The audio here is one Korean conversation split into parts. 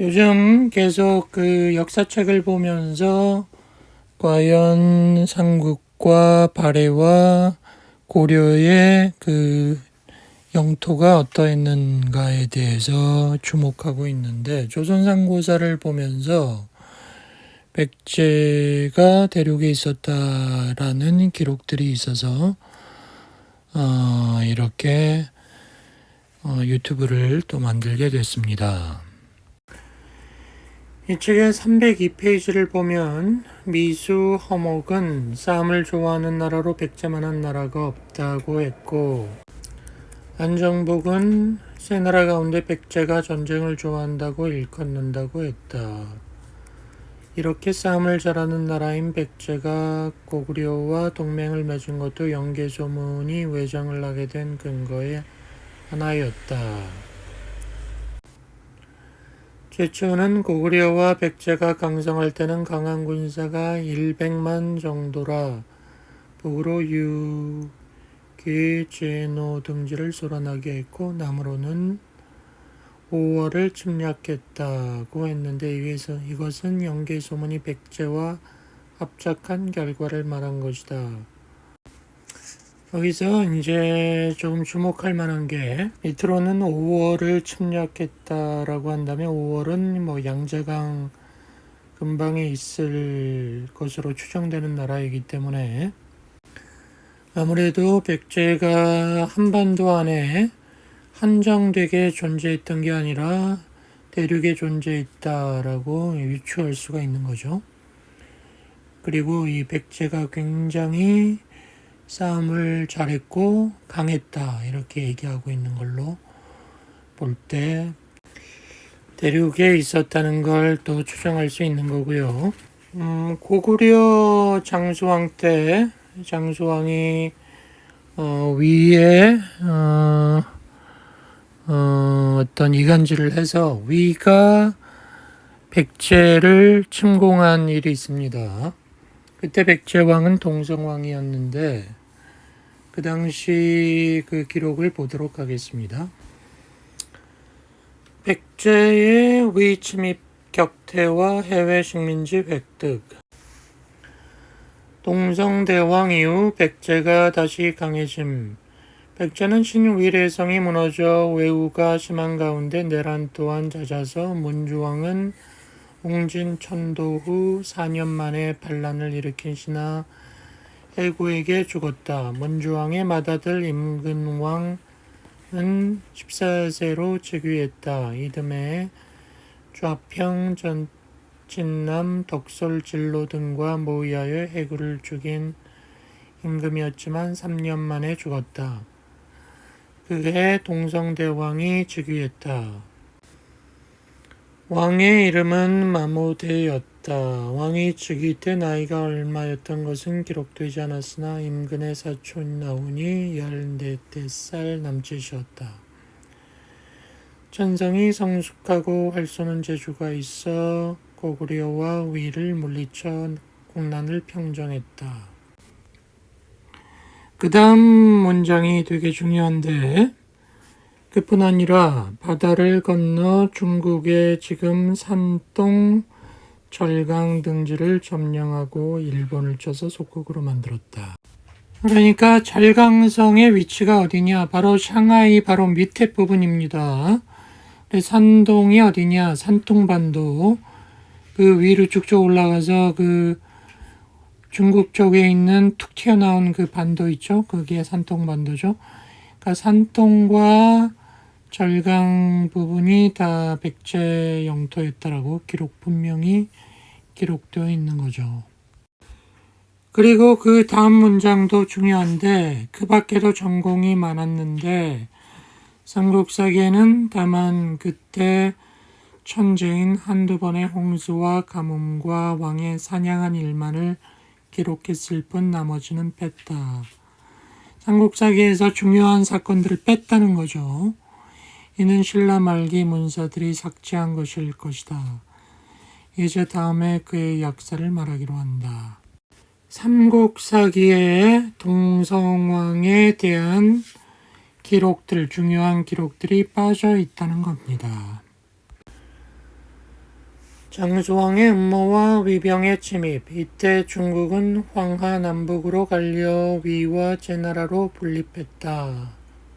요즘 계속 그 역사책을 보면서 과연 삼국과 발해와 고려의 그 영토가 어떠했는가에 대해서 주목하고 있는데 조선상고사를 보면서 백제가 대륙에 있었다라는 기록들이 있어서 어, 이렇게 어, 유튜브를 또 만들게 됐습니다. 이 책의 302페이지를 보면 미수 허목은 싸움을 좋아하는 나라로 백제만한 나라가 없다고 했고 안정복은 세 나라 가운데 백제가 전쟁을 좋아한다고 일컫는다고 했다. 이렇게 싸움을 잘하는 나라인 백제가 고구려와 동맹을 맺은 것도 영계소문이 외정을 하게 된 근거의 하나였다. 최초는 고구려와 백제가 강성할 때는 강한 군사가 100만 정도라 북으로 유 기, 제노 등지를 쏘아나게 했고 남으로는 5월을 침략했다고 했는데 이에서 이것은 영계 소문이 백제와 합작한 결과를 말한 것이다. 여기서 이제 조금 주목할 만한 게 밑으로는 5월을 침략했다라고 한다면 5월은 뭐 양재강 근방에 있을 것으로 추정되는 나라이기 때문에 아무래도 백제가 한반도 안에 한정되게 존재했던 게 아니라 대륙에 존재했다라고 유추할 수가 있는 거죠. 그리고 이 백제가 굉장히 싸움을 잘했고 강했다 이렇게 얘기하고 있는 걸로 볼 때 대륙에 있었다는 걸 또 추정할 수 있는 거고요. 음, 고구려 장수왕 때 장수왕이 어, 위에 어, 어, 어떤 이간질을 해서 위가 백제를 침공한 일이 있습니다. 그때 백제왕은 동성왕이었는데 그 당시 그 기록을 보도록 하겠습니다. 백제의 위침입 격퇴와 해외 식민지 획득 동성대왕 이후 백제가 다시 강해짐 백제는 신위례성이 무너져 외우가 심한 가운데 내란 또한 잦아서 문주왕은 웅진 천도 후 4년 만에 반란을 일으킨 신하 해구에게 죽었다. 문주왕의 맏아들 임근왕은 14세로 즉위했다. 이듬해 좌평 전 진남 덕솔진로 등과 모의하여 해구를 죽인 임금이었지만 3년 만에 죽었다. 그해 동성대왕이 즉위했다. 왕의 이름은 마모데였다. 왕이 즉위 때 나이가 얼마였던 것은 기록되지 않았으나 임근의 사촌 나훈이 열네 살 남짓이었다. 천성이 성숙하고 활쏘는 재주가 있어 고구려와 위를 물리쳐 국난을 평정했다. 그 다음 문장이 되게 중요한데 그뿐 아니라 바다를 건너 중국의 지금 산동 절강 등지를 점령하고 일본을 쳐서 속국으로 만들었다. 그러니까 절강성의 위치가 어디냐? 바로 샹하이 바로 밑에 부분입니다. 산동이 어디냐? 산통반도 그 위로 쭉쭉 올라가서 그 중국 쪽에 있는 툭 튀어나온 그 반도 있죠? 그게 산통반도죠. 그러니까 산통과 절강 부분이 다 백제 영토였다라고 기록 분명히 기록되어 있는 거죠. 그리고 그 다음 문장도 중요한데 그 밖에도 전공이 많았는데 삼국사기에는 다만 그때 천재인 한두 번의 홍수와 가뭄과 왕의 사냥한 일만을 기록했을 뿐 나머지는 뺐다. 삼국사기에서 중요한 사건들을 뺐다는 거죠. 이는 신라 말기 문사들이 삭제한 것일 것이다. 이제 다음에 그의 역사를 말하기로 한다. 삼국사기에 동성왕에 대한 기록들, 중요한 기록들이 빠져 있다는 겁니다. 장수왕의 음모와 위병의 침입. 이때 중국은 황하 남북으로 갈려 위와 제나라로 분립했다.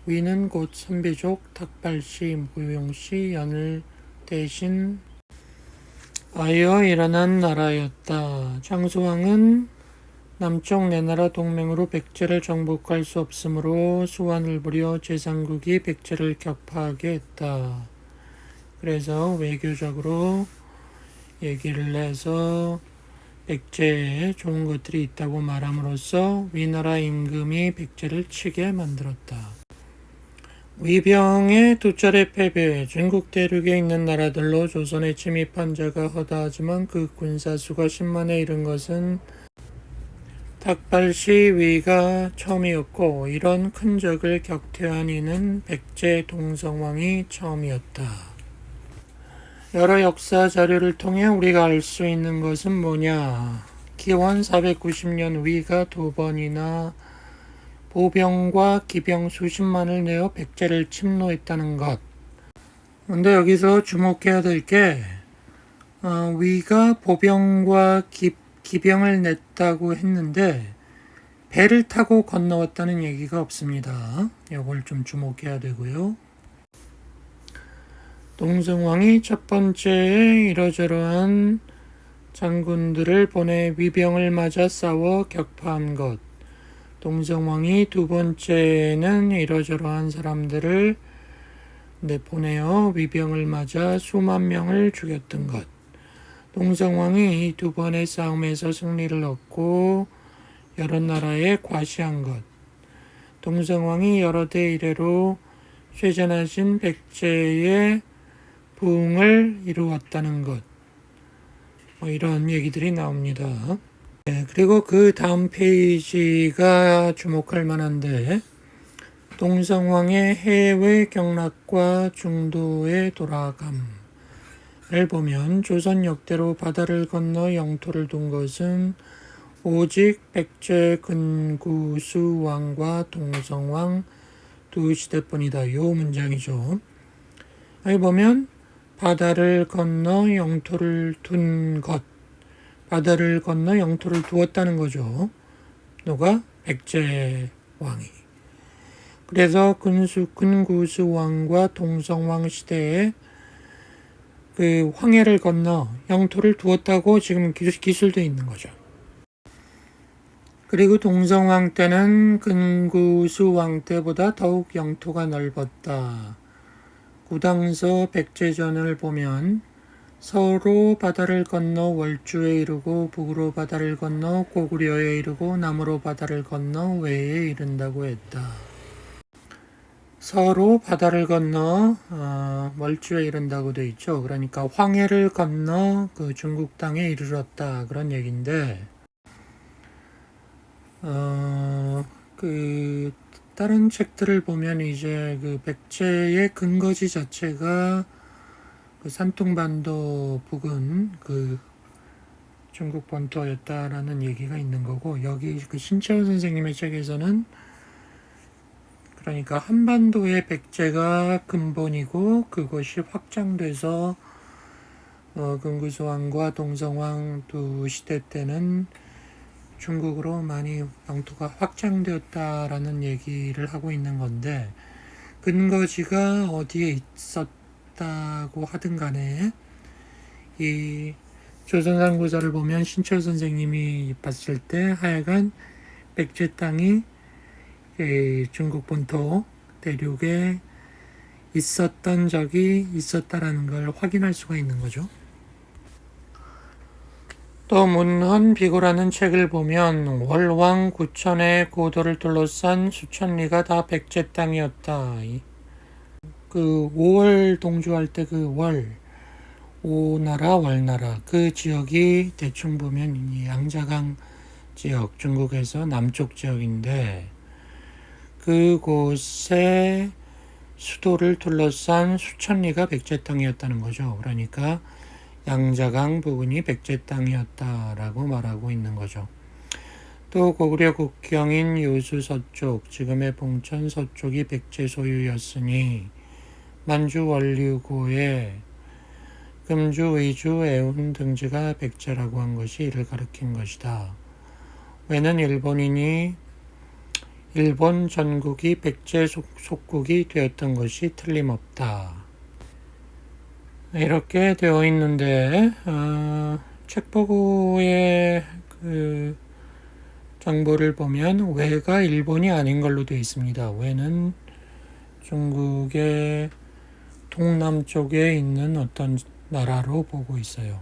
위는 곧 선비족, 탁발시, 무용시, 연을 대신 하여 일어난 나라였다. 장수왕은 남쪽 내 나라 동맹으로 백제를 정복할 수 없으므로 수완을 부려 제3국이 백제를 격파하게 했다. 그래서 외교적으로 얘기를 해서 백제에 좋은 것들이 있다고 말함으로써 위나라 임금이 백제를 치게 만들었다. 위병의 두 차례 패배, 중국 대륙에 있는 나라들로 조선에 침입한 자가 허다하지만 그 군사수가 10만에 이른 것은 탁발시 위가 처음이었고 이런 큰 적을 격퇴한 이는 백제 동성왕이 처음이었다. 여러 역사 자료를 통해 우리가 알 수 있는 것은 뭐냐? 기원 490년 위가 두 번이나 보병과 기병 수십만을 내어 백제를 침노했다는 것. 근데 여기서 주목해야 될 게, 어, 위가 보병과 기, 기병을 냈다고 했는데, 배를 타고 건너왔다는 얘기가 없습니다. 이걸 좀 주목해야 되고요. 동성왕이 첫 번째에 이러저러한 장군들을 보내 위병을 맞아 싸워 격파한 것. 동성왕이 두 번째는 이러저러한 사람들을 내보내어 위병을 맞아 수만 명을 죽였던 것. 동성왕이 두 번의 싸움에서 승리를 얻고 여러 나라에 과시한 것. 동성왕이 여러 대 이래로 쇠잔하신 백제의 부흥을 이루었다는 것. 뭐 이런 얘기들이 나옵니다. 네, 그리고 그 다음 페이지가 주목할 만한데, 동성왕의 해외 경락과 중도의 돌아감을 보면 조선 역대로 바다를 건너 영토를 둔 것은 오직 백제 근구수 왕과 동성왕 두 시대뿐이다. 요 문장이죠. 여기 보면 바다를 건너 영토를 둔 것. 바다를 건너 영토를 두었다는 거죠. 누가? 백제 왕이. 그래서 근수, 근구수 왕과 동성왕 시대에 그 황해를 건너 영토를 두었다고 지금 기술 도 있는 거죠. 그리고 동성왕 때는 근구수 왕 때보다 더욱 영토가 넓었다. 구당서 백제전을 보면 서로 바다를 건너 월주에 이르고 북으로 바다를 건너 고구려에 이르고 남으로 바다를 건너 외에 이른다고 했다. 서로 바다를 건너 어, 월주에 이른다고 돼 있죠. 그러니까 황해를 건너 그 중국 땅에 이르렀다 그런 얘기인데 어, 그 다른 책들을 보면 이제 그 백제의 근거지 자체가 그 산통반도 부근 그 중국 본토였다라는 얘기가 있는 거고 여기 그 신채호 선생님의 책에서는 그러니까 한반도의 백제가 근본이고 그것이 확장돼서 어, 금구수왕과 동성왕 두 시대 때는 중국으로 많이 영토가 확장되었다라는 얘기를 하고 있는 건데 근거지가 어디에 있었 다고 하든 간에 이 조선상 구사를 보면 신철 선생님이 봤을 때 하여간 백제 땅이 중국 본토 대륙에 있었던 적이 있었다라는 걸 확인할 수가 있는 거죠. 또 문헌 비고라는 책을 보면 월왕 구천의 고도를 둘러싼 수천 리가 다 백제 땅이었다. 그 5월 동주할 때 그 월, 오나라 월나라 그 지역이 대충 보면 양자강 지역 중국에서 남쪽 지역인데 그곳에 수도를 둘러싼 수천 리가 백제 땅이었다는 거죠. 그러니까 양자강 부근이 백제 땅이었다라고 말하고 있는 거죠. 또 고구려 국경인 요수 서쪽, 지금의 봉천 서쪽이 백제 소유였으니 만주 원류고에 금주, 의주, 애운 등지가 백제라고 한 것이 이를 가리킨 것이다. 왜는 일본인이 일본 전국이 백제 속, 속국이 되었던 것이 틀림없다. 이렇게 되어 있는데 어, 책보고의 그 정보를 보면 왜가 일본이 아닌 걸로 되어 있습니다. 왜는 중국의 동남쪽에 있는 어떤 나라로 보고 있어요.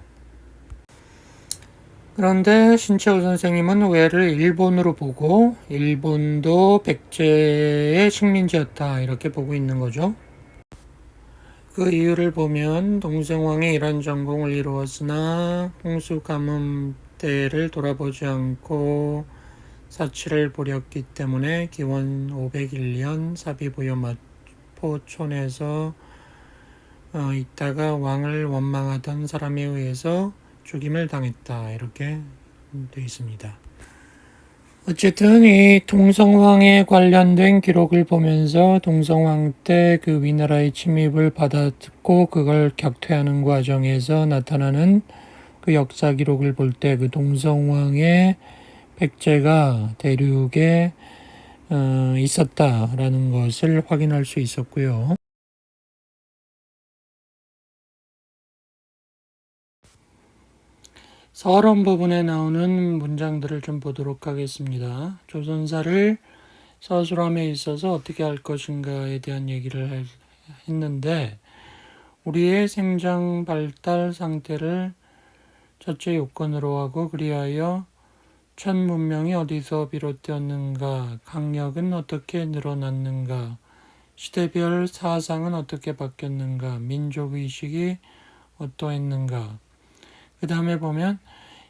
그런데 신채호 선생님은 왜를 일본으로 보고 일본도 백제의 식민지였다 이렇게 보고 있는 거죠. 그 이유를 보면 동생왕이 이런 전공을 이루었으나 홍수 가뭄 때를 돌아보지 않고 사치를 부렸기 때문에 기원 501년 사비부여 마포촌에서 어, 있다가 왕을 원망하던 사람에 의해서 죽임을 당했다 이렇게 되어 있습니다. 어쨌든 이 동성왕에 관련된 기록을 보면서 동성왕 때 그 위나라의 침입을 받았고 그걸 격퇴하는 과정에서 나타나는 그 역사 기록을 볼 때 그 동성왕의 백제가 대륙에 어, 있었다라는 것을 확인할 수 있었고요. 서론 부분에 나오는 문장들을 좀 보도록 하겠습니다. 조선사를 서술함에 있어서 어떻게 할 것인가에 대한 얘기를 했는데 우리의 생장 발달 상태를 첫째 요건으로 하고 그리하여 첫 문명이 어디서 비롯되었는가, 강력은 어떻게 늘어났는가, 시대별 사상은 어떻게 바뀌었는가, 민족의식이 어떠했는가, 그 다음에 보면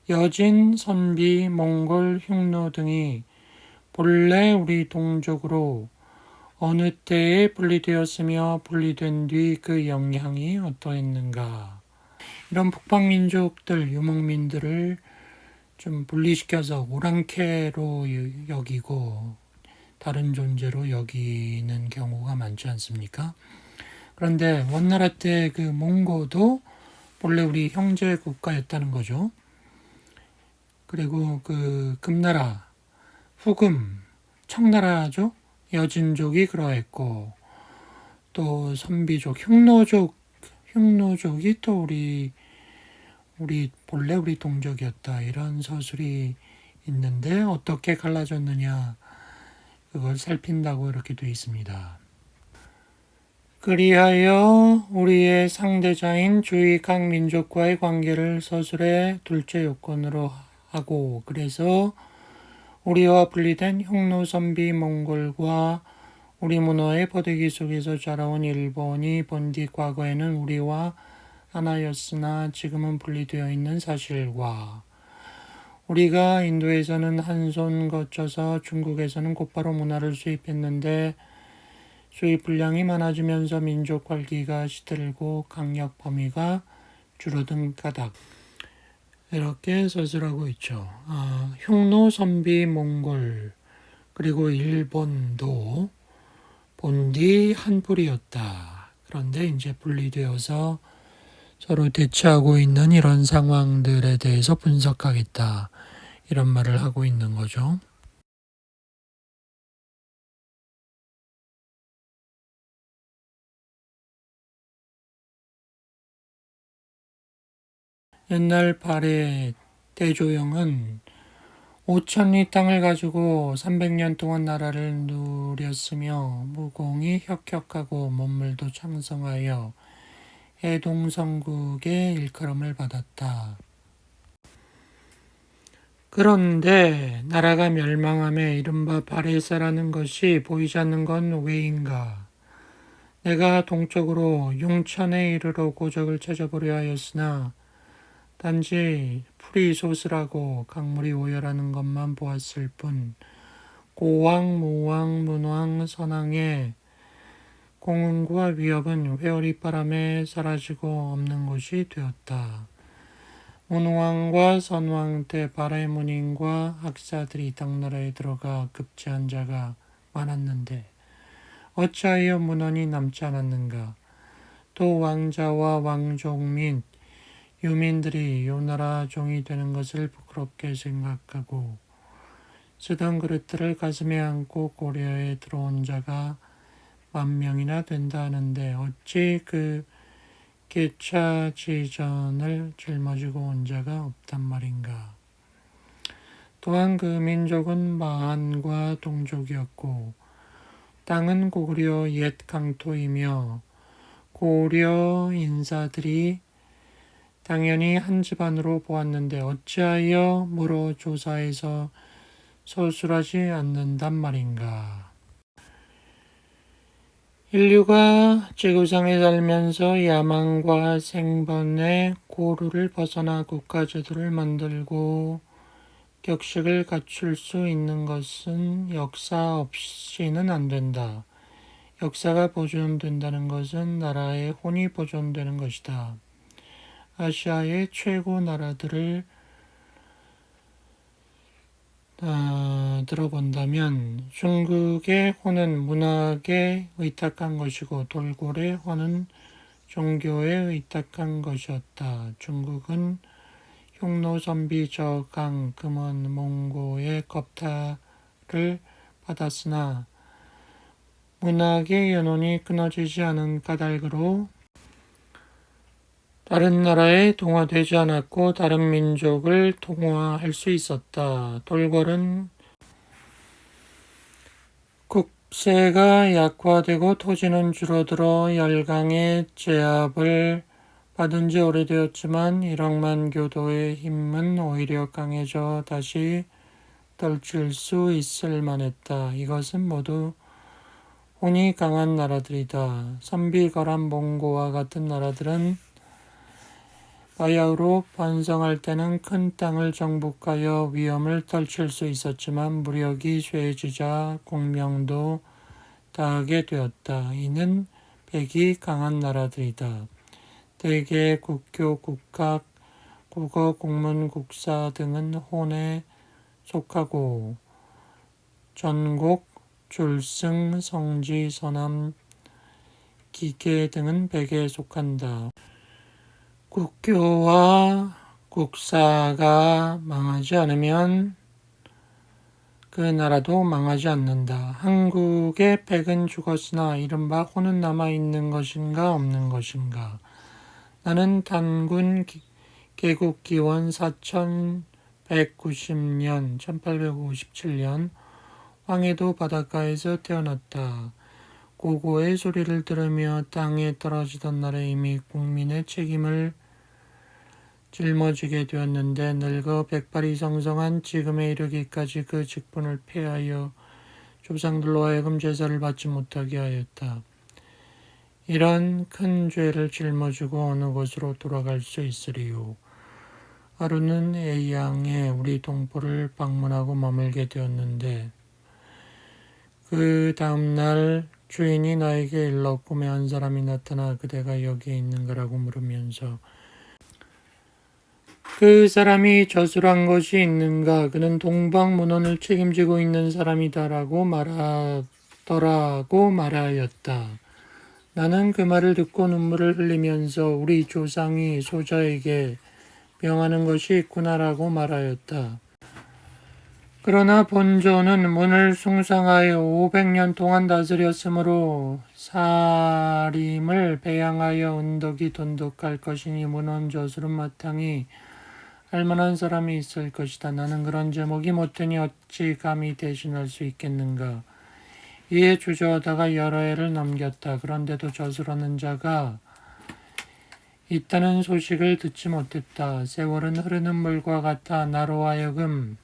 여진, 선비, 몽골, 흉노 등이 본래 우리 동족으로 어느 때에 분리되었으며 분리된 뒤 그 영향이 어떠했는가. 이런 북방민족들, 유목민들을 좀 분리시켜서 오랑캐로 여기고 다른 존재로 여기는 경우가 많지 않습니까? 그런데 원나라 때 그 몽고도 본래 우리 형제 국가였다는 거죠. 그리고 그 금나라, 후금, 청나라죠. 여진족이 그러했고 또 선비족, 흉노족, 흉노족이 또 우리 우리 본래 우리 동족이었다 이런 서술이 있는데 어떻게 갈라졌느냐 그걸 살핀다고 이렇게 되어 있습니다. 그리하여 우리의 상대자인 주위 각 민족과의 관계를 서술의 둘째 요건으로 하고 그래서 우리와 분리된 흉노 선비 몽골과 우리 문화의 포대기 속에서 자라온 일본이 본뒤 과거에는 우리와 하나였으나 지금은 분리되어 있는 사실과 우리가 인도에서는 한 손 거쳐서 중국에서는 곧바로 문화를 수입했는데 수입 분량이 많아지면서 민족 관기가 시들고 강력 범위가 줄어든 까닭 이렇게 서술하고 있죠. 아, 흉노, 선비, 몽골 그리고 일본도 본디 한 뿌리였다. 그런데 이제 분리되어서 서로 대치하고 있는 이런 상황들에 대해서 분석하겠다. 이런 말을 하고 있는 거죠. 옛날 발해 대조영은 5천리 땅을 가지고 300년 동안 나라를 누렸으며 무공이 혁혁하고 몸물도 창성하여 해동성국의 일컬음을 받았다. 그런데 나라가 멸망함에 이른바 바레사라는 것이 보이지 않는 건 왜인가? 내가 동쪽으로 용천에 이르러 고적을 찾아보려 하였으나 단지 풀이 소슬하고 강물이 오열하는 것만 보았을 뿐 고왕, 무왕, 문왕, 선왕의 공운과 위협은 회오리 바람에 사라지고 없는 것이 되었다. 문왕과 선왕 때 바라의 문인과 학사들이 당나라에 들어가 급제한 자가 많았는데 어찌하여 문헌이 남지 않았는가? 또 왕자와 왕족 및 유민들이 요 나라 종이 되는 것을 부끄럽게 생각하고 쓰던 그릇들을 가슴에 안고 고려에 들어온 자가 만 명이나 된다 하는데 어찌 그 개차 지전을 짊어지고 온 자가 없단 말인가. 또한 그 민족은 마한과 동족이었고 땅은 고구려 옛 강토이며 고려 인사들이 당연히 한 집안으로 보았는데 어찌하여 물어 조사해서 서술하지 않는단 말인가. 인류가 지구상에 살면서 야망과 생번의 고루를 벗어나 국가제도를 만들고 격식을 갖출 수 있는 것은 역사 없이는 안 된다. 역사가 보존된다는 것은 나라의 혼이 보존되는 것이다. 아시아의 최고 나라들을 아, 들어본다면 중국의 혼은 문학에 의탁한 것이고 돌고래 혼은 종교에 의탁한 것이었다. 중국은 흉노 선비 저강 금원 몽고의 겁탈을 받았으나 문학의 연원이 끊어지지 않은 까닭으로 다른 나라에 동화되지 않았고 다른 민족을 동화할 수 있었다. 돌궐은 국세가 약화되고 토지는 줄어들어 열강의 제압을 받은 지 오래되었지만 일억만 교도의 힘은 오히려 강해져 다시 떨칠 수 있을 만했다. 이것은 모두 혼이 강한 나라들이다. 선비 거란 몽고와 같은 나라들은 바야흐로 번성할 때는 큰 땅을 정복하여 위험을 떨칠 수 있었지만 무력이 쇠해지자 공명도 다하게 되었다. 이는 백이 강한 나라들이다. 대개 국교, 국학, 국어, 국문, 국사 등은 혼에 속하고 전곡, 줄승, 성지, 서남, 기계 등은 백에 속한다. 국교와 국사가 망하지 않으면 그 나라도 망하지 않는다. 한국의 백은 죽었으나 이른바 혼은 남아있는 것인가 없는 것인가. 나는 단군 개국 기원 4190년 1857년 황해도 바닷가에서 태어났다. 고고의 소리를 들으며 땅에 떨어지던 날에 이미 국민의 책임을 짊어지게 되었는데 늙어 백발이 성성한 지금에 이르기까지 그 직분을 폐하여 조상들로 하여금 제사를 받지 못하게 하였다. 이런 큰 죄를 짊어지고 어느 곳으로 돌아갈 수 있으리요. 하루는 A양에 우리 동포를 방문하고 머물게 되었는데 그 다음날 주인이 나에게 일러 꿈에 한 사람이 나타나 그대가 여기에 있는 거라고 물으면서 그 사람이 저술한 것이 있는가? 그는 동방문헌을 책임지고 있는 사람이다라고 말하더라고 말하였다. 나는 그 말을 듣고 눈물을 흘리면서 우리 조상이 소자에게 명하는 것이 있구나라고 말하였다. 그러나 본조는 문을 숭상하여 500년 동안 다스렸으므로 사림을 배양하여 은덕이 돈독할 것이니 문헌 저술은 마땅히 할만한 사람이 있을 것이다. 나는 그런 제목이 못되니 어찌 감히 대신할 수 있겠는가. 이에 주저하다가 여러 해를 넘겼다. 그런데도 저술하는 자가 있다는 소식을 듣지 못했다. 세월은 흐르는 물과 같아 나로 하여금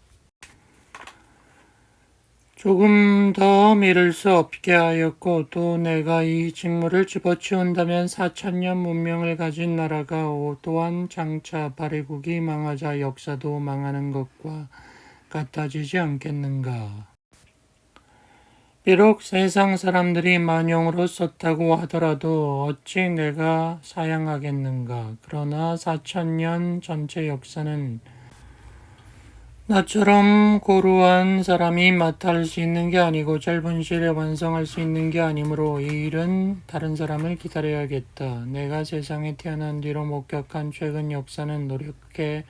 조금 더 미룰 수 없게 하였고 또 내가 이 직무를 집어치운다면 사천년 문명을 가진 나라가 또한 장차 발해국이 망하자 역사도 망하는 것과 같아지지 않겠는가. 비록 세상 사람들이 만용으로 썼다고 하더라도 어찌 내가 사양하겠는가. 그러나 사천년 전체 역사는 나처럼 고루한 사람이 맡아 수 있는 게 아니고 짧은 시일에 완성할 수 있는 게 아니므로 이 일은 다른 사람을 기다려야겠다. 내가 세상에 태어난 뒤로 목격한 최근 역사는 노력해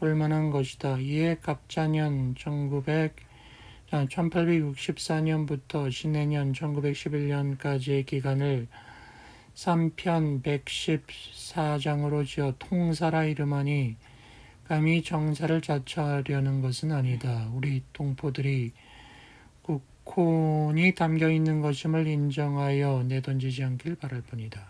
볼 만한 것이다. 이에 갑자년 1900, 1864년부터 신해년 1911년까지의 기간을 3편 114장으로 지어 통사라 이름하니 감히 정사를 자처하려는 것은 아니다. 우리 동포들이 국혼이 담겨 있는 것임을 인정하여 내던지지 않길 바랄 뿐이다.